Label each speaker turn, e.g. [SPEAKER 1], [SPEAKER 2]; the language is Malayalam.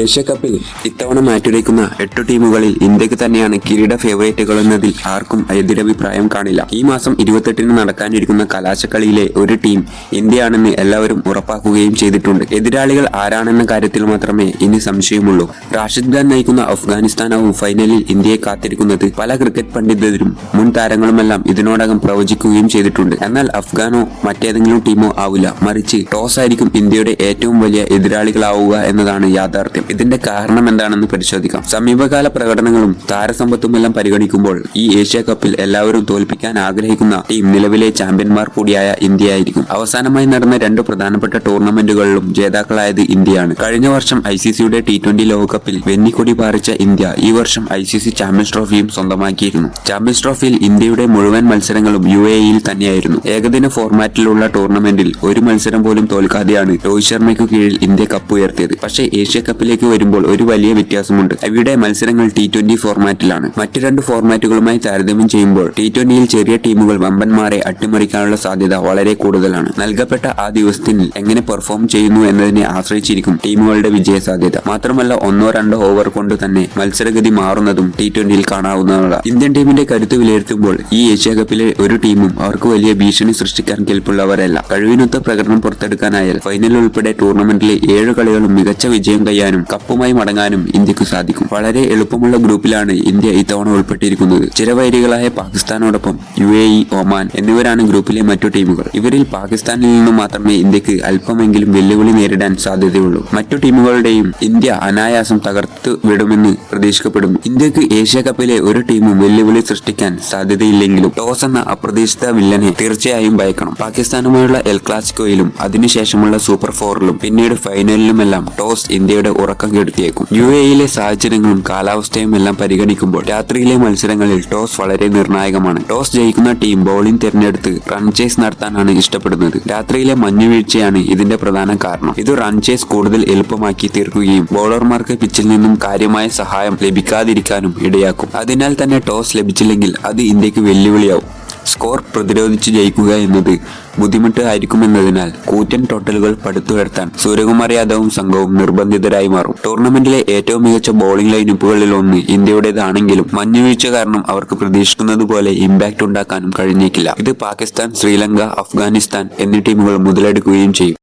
[SPEAKER 1] ഏഷ്യ കപ്പിൽ ഇത്തവണ മാറ്റുരയ്ക്കുന്ന എട്ട് ടീമുകളിൽ ഇന്ത്യയ്ക്ക് തന്നെയാണ് കിരീട ഫേവറേറ്റുകൾ എന്നതിൽ ആർക്കും എതിരഭിപ്രായം കാണില്ല. ഈ മാസം ഇരുപത്തെട്ടിന് നടക്കാനിരിക്കുന്ന കലാശക്കളിയിലെ ഒരു ടീം ഇന്ത്യയാണെന്ന് എല്ലാവരും ഉറപ്പാക്കുകയും ചെയ്തിട്ടുണ്ട്. എതിരാളികൾ ആരാണെന്ന കാര്യത്തിൽ മാത്രമേ ഇനി സംശയമുള്ളൂ. റാഷിദ് ഖാൻ നയിക്കുന്ന അഫ്ഗാനിസ്ഥാനാവും ഫൈനലിൽ ഇന്ത്യയെ കാത്തിരിക്കുന്നത്. പല ക്രിക്കറ്റ് പണ്ഡിതരും മുൻ താരങ്ങളുമെല്ലാം ഇതിനോടകം പ്രവചിക്കുകയും ചെയ്തിട്ടുണ്ട്. എന്നാൽ അഫ്ഗാനോ മറ്റേതെങ്കിലും ടീമോ ആവില്ല. മറിച്ച് ടോസ് ആയിരിക്കും ഇന്ത്യയുടെ ഏറ്റവും വലിയ എതിരാളികളാവുക എന്നതാണ് യാഥാർത്ഥ്യം. ഇതിന്റെ കാരണം എന്താണെന്ന് പരിശോധിക്കാം. സമീപകാല പ്രകടനങ്ങളും താരസമ്പത്തുമെല്ലാം പരിഗണിക്കുമ്പോൾ ഈ ഏഷ്യ കപ്പിൽ എല്ലാവരും തോൽപ്പിക്കാൻ ആഗ്രഹിക്കുന്ന ടീം നിലവിലെ ചാമ്പ്യന്മാർ കൂടിയായ ഇന്ത്യയായിരിക്കും. അവസാനമായി നടന്ന രണ്ട് പ്രധാനപ്പെട്ട ടൂർണമെന്റുകളിലും ജേതാക്കളായത് ഇന്ത്യയാണ്. കഴിഞ്ഞ വർഷം ഐ സി സിയുടെ ടി ട്വന്റി ലോകകപ്പിൽ വെന്നിക്കൊടി പാറിച്ച ഇന്ത്യ ഈ വർഷം ഐ സി സി ചാമ്പ്യൻസ് ട്രോഫിയും സ്വന്തമാക്കിയിരുന്നു. ചാമ്പ്യൻസ് ട്രോഫിയിൽ ഇന്ത്യയുടെ മുഴുവൻ മത്സരങ്ങളും യു എ ഇയിൽ തന്നെയായിരുന്നു. ഏകദിന ഫോർമാറ്റിലുള്ള ടൂർണമെന്റിൽ ഒരു മത്സരം പോലും തോൽക്കാതെയാണ് രോഹിത് ശർമ്മയ്ക്ക് കീഴിൽ ഇന്ത്യ കപ്പ് ഉയർത്തിയത്. പക്ഷേ ഏഷ്യ കപ്പിലേക്ക് വരുമ്പോൾ ഒരു വലിയ വ്യത്യാസമുണ്ട്. അവയുടെ മത്സരങ്ങൾ ടി ട്വന്റി ഫോർമാറ്റിലാണ് മറ്റു രണ്ട് ഫോർമാറ്റുകളുമായി താരതമ്യം ചെയ്യുമ്പോൾ ടി ട്വന്റിയിൽ ചെറിയ ടീമുകൾ വമ്പന്മാരെ അട്ടിമറിക്കാനുള്ള സാധ്യത വളരെ കൂടുതലാണ്. നൽകപ്പെട്ട ആ ദിവസത്തിൽ എങ്ങനെ പെർഫോം ചെയ്യുന്നു എന്നതിനെ ആശ്രയിച്ചിരിക്കും ടീമുകളുടെ വിജയ സാധ്യത. മാത്രമല്ല ഒന്നോ രണ്ടോ ഓവർ കൊണ്ട് തന്നെ മത്സരഗതി മാറുന്നതും ടി ട്വന്റിയിൽ കാണാവുന്നതാണ്. ഇന്ത്യൻ ടീമിന്റെ കരുത്ത് വിലയിരുത്തുമ്പോൾ ഈ ഏഷ്യ കപ്പിലെ ഒരു ടീമും അവർക്ക് വലിയ ഭീഷണി സൃഷ്ടിക്കാൻ കെൽപ്പുള്ളവരല്ല. കഴിവിനൊത്ത പ്രകടനം പുറത്തെടുക്കാനായാൽ ഫൈനൽ ഉൾപ്പെടെ ടൂർണമെന്റിലെ ഏഴ് കളികളും മികച്ച വിജയം കയ്യാനും കപ്പുമായി മടങ്ങാനും ഇന്ത്യയ്ക്ക് സാധിക്കും. വളരെ എളുപ്പമുള്ള ഗ്രൂപ്പിലാണ് ഇന്ത്യ ഇത്തവണ ഉൾപ്പെട്ടിരിക്കുന്നത്. ചിരവൈരികളായ പാകിസ്ഥാനോടൊപ്പം യു എ ഇ ഒമാൻ എന്നിവരാണ് ഗ്രൂപ്പിലെ മറ്റു ടീമുകൾ. ഇവരിൽ പാകിസ്ഥാനിൽ നിന്നും മാത്രമേ ഇന്ത്യയ്ക്ക് അല്പമെങ്കിലും വെല്ലുവിളി നേരിടാൻ സാധ്യതയുള്ളൂ. മറ്റു ടീമുകളുടെയും ഇന്ത്യ അനായാസം തകർത്ത് വിടുമെന്ന് പ്രതീക്ഷിക്കപ്പെടുന്നു. ഇന്ത്യയ്ക്ക് ഏഷ്യ കപ്പിലെ ഒരു ടീമും വെല്ലുവിളി സൃഷ്ടിക്കാൻ സാധ്യതയില്ലെങ്കിലും ടോസ് എന്ന അപ്രതീക്ഷിത വില്ലനെ തീർച്ചയായും ഭയക്കണം. പാകിസ്ഥാനുമായുള്ള എൽ ക്ലാസിക്കോയിലും അതിനുശേഷമുള്ള സൂപ്പർ ഫോറിലും പിന്നീട് ഫൈനലിലുമെല്ലാം ടോസ് ഇന്ത്യയുടെ ഉറക്കം കെടുത്തിയേക്കും യു എയിലെ സാഹചര്യങ്ങളും കാലാവസ്ഥയും എല്ലാം പരിഗണിക്കുമ്പോൾ രാത്രിയിലെ മത്സരങ്ങളിൽ ടോസ് വളരെ നിർണായകമാണ്. ടോസ് ജയിക്കുന്ന ടീം ബൗളിംഗ് തിരഞ്ഞെടുത്ത് റൺ ചേസ് നടത്താനാണ് ഇഷ്ടപ്പെടുന്നത്. രാത്രിയിലെ മഞ്ഞുവീഴ്ചയാണ് ഇതിന്റെ പ്രധാന കാരണം. ഇത് റൺ ചേസ് കൂടുതൽ എളുപ്പമാക്കി തീർക്കുകയും ബൗളർമാർക്ക് പിച്ചിൽ നിന്നും കാര്യമായ സഹായം ലഭിക്കാതിരിക്കാനും ഇടയാക്കും. അതിനാൽ തന്നെ ടോസ് ലഭിച്ചില്ലെങ്കിൽ അത് ഇന്ത്യയ്ക്ക് വെല്ലുവിളിയാവും. സ്കോർ പ്രതിരോധിച്ച് ജയിക്കുക എന്നത് ബുദ്ധിമുട്ട് ആയിരിക്കുമെന്നതിനാൽ കൂറ്റൻ ടോട്ടലുകൾ പടുത്തുയർത്താൻ സൂര്യകുമാർ യാദവും സംഘവും നിർബന്ധിതരായി മാറും. ടൂർണമെന്റിലെ ഏറ്റവും മികച്ച ബോളിംഗ് ലൈനപ്പുകളിൽ ഒന്ന് ഇന്ത്യയുടേതാണെങ്കിലും മഞ്ഞുവീഴ്ച കാരണം അവർക്ക് പ്രതീക്ഷിക്കുന്നത് പോലെ ഇമ്പാക്ട് ഉണ്ടാക്കാനും കഴിഞ്ഞേക്കില്ല. ഇത് പാകിസ്ഥാൻ ശ്രീലങ്ക അഫ്ഗാനിസ്ഥാൻ എന്നീ ടീമുകൾ മുതലെടുക്കുകയും ചെയ്യും.